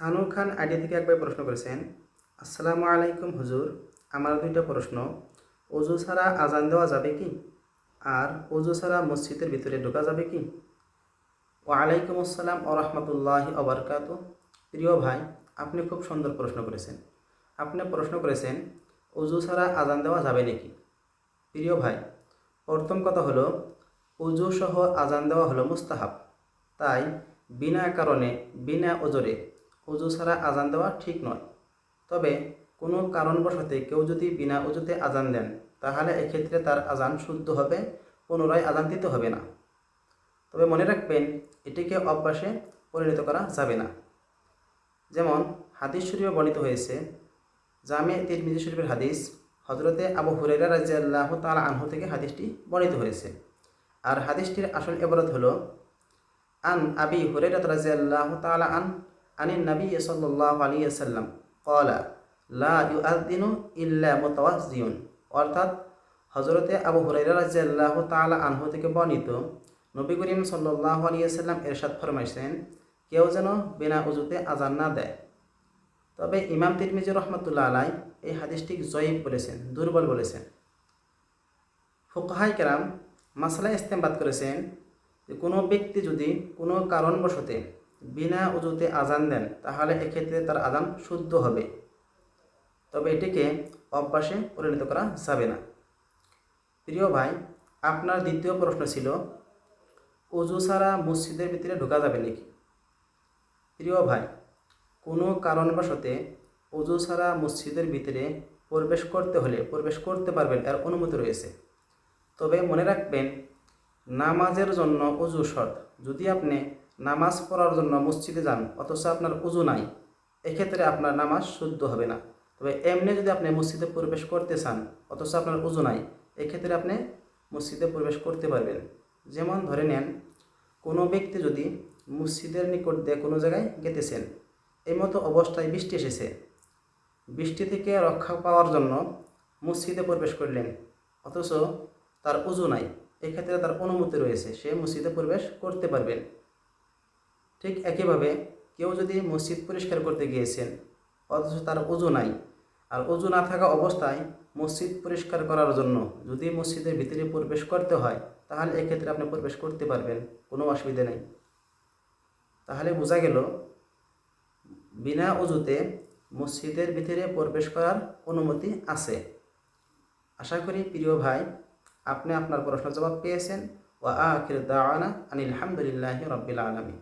সানু খান ID থেকে একবার প্রশ্ন করেছেন, আসসালামু আলাইকুম হুজুর, আমার দুইটা প্রশ্ন অজু ছাড়া আজান দেওয়া যাবে কি? আর অজু ছাড়া মসজিদের ভিতরে ঢোকা যাবে কি? ওয়ালাইকুম আসসালাম ও রহমতুল্লাহ অবরকাত প্রিয় ভাই, আপনি খুব সুন্দর প্রশ্ন করেছেন। আপনি প্রশ্ন করেছেন অজু ছাড়া আজান দেওয়া যাবে নাকি? প্রিয় ভাই, প্রথম কথা হলো অজু সহ আজান দেওয়া হলো মুস্তাহাব। তাই বিনা কারণে, বিনা ওজরে অজু ছাড়া আজান দেওয়া ঠিক নয়। তবে কোনো কারণবশতে কেউ যদি বিনা অজুতে আজান দেন, তাহলে এক্ষেত্রে তার আজান শুদ্ধ হবে, পুনরায় আজান দিতে হবে না। তবে মনে রাখবেন, এটিকে অভ্যাসে পরিণত করা যাবে না। যেমন হাদিস শরীফে বর্ণিত হয়েছে, জামে তিরমিজি শরীফের হাদিস হজরতে আবু হুরেরা রাজিয়াল্লাহ তালা আনহু থেকে হাদিসটি বর্ণিত হয়েছে। আর হাদিসটির আসল এবারত হল, আন আবি হুরেরাত রাজিয়াল্লাহ তালা আন আনিন নবী সাল্লাল্লাহু আলাইহি ওয়াসাল্লাম ক্বালা, লা ইউআযিনু ইল্লা মুতাওয়াজ্জিউন। অর্থাৎ হজরতে আবু হুরাইরা রাজিয়াল্লাহু তাআলা আনহু থেকে বর্ণিত নবী করিম সাল্লাল্লাহু আলাইহি ওয়াসাল্লাম এরশাদ ফরমাইছেন, কেউ যেন বিনা উজুতে আজান না দেয়। তবে ইমাম তিরমিজি রহমতুল্লাহ আলাই এই হাদিসটি জয়ীব বলেছেন, দুর্বল বলেছেন। ফুকাহাই কেরাম মাসালা ইস্তেমবাদ করেছেন কোনো ব্যক্তি যদি কোনো কারণবশতে বিনা উজুতে আজান দেন, তাহলে এক্ষেত্রে তার আজান শুদ্ধ হবে। তবে এটিকে অভ্যাসে পরিণত করা যাবে না। প্রিয় ভাই, আপনার দ্বিতীয় প্রশ্ন ছিল, অজু ছাড়া মসজিদের ভিতরে ঢোকা যাবে নাকি? প্রিয় ভাই, কোনো কারণবশতে অজু ছাড়া মসজিদের ভিতরে প্রবেশ করতে হলে প্রবেশ করতে পারবেন এর অনুমতি রয়েছে। তবে মনে রাখবেন, নামাজের জন্য অজু শর্ত। যদি আপনি নামাজ পড়ার জন্য মসজিদে যান, অথচ আপনার উজু নাই। এক্ষেত্রে আপনার নামাজ শুদ্ধ হবে না। তবে এমনি যদি আপনি মসজিদে প্রবেশ করতে চান, অথচ আপনার উজু নাই, এক্ষেত্রে আপনি মসজিদে প্রবেশ করতে পারবেন। যেমন ধরে নেন, কোনো ব্যক্তি যদি মসজিদের নিকট দিয়ে কোনো জায়গায় গেতেছেন এই মতো অবস্থায় বৃষ্টি এসেছে। বৃষ্টি থেকে রক্ষা পাওয়ার জন্য মসজিদে প্রবেশ করলেন, অথচ তার উজু নাই। এক্ষেত্রে তার অনুমতি রয়েছে, সে মসজিদে প্রবেশ করতে পারবেন। ঠিক একইভাবে কেউ যদি মসজিদ পরিষ্কার করতে গিয়েছেন, অথচ তার উজু নাই, আর উজু না থাকা অবস্থায় মসজিদ পরিষ্কার করার জন্য যদি মসজিদের ভিতরে প্রবেশ করতে হয়, তাহলে এক্ষেত্রে আপনি প্রবেশ করতে পারবেন, কোনো অসুবিধা নেই। তাহলে বোঝা গেল, বিনা উজুতে মসজিদের ভিতরে প্রবেশ করার অনুমতি আছে। আশা করি প্রিয় ভাই, আপনি আপনার প্রশ্নের জবাব পেয়েছেন। ওয়া আখির দাওয়ানা আনিল হামদুলিল্লাহি রাব্বিল আলামিন।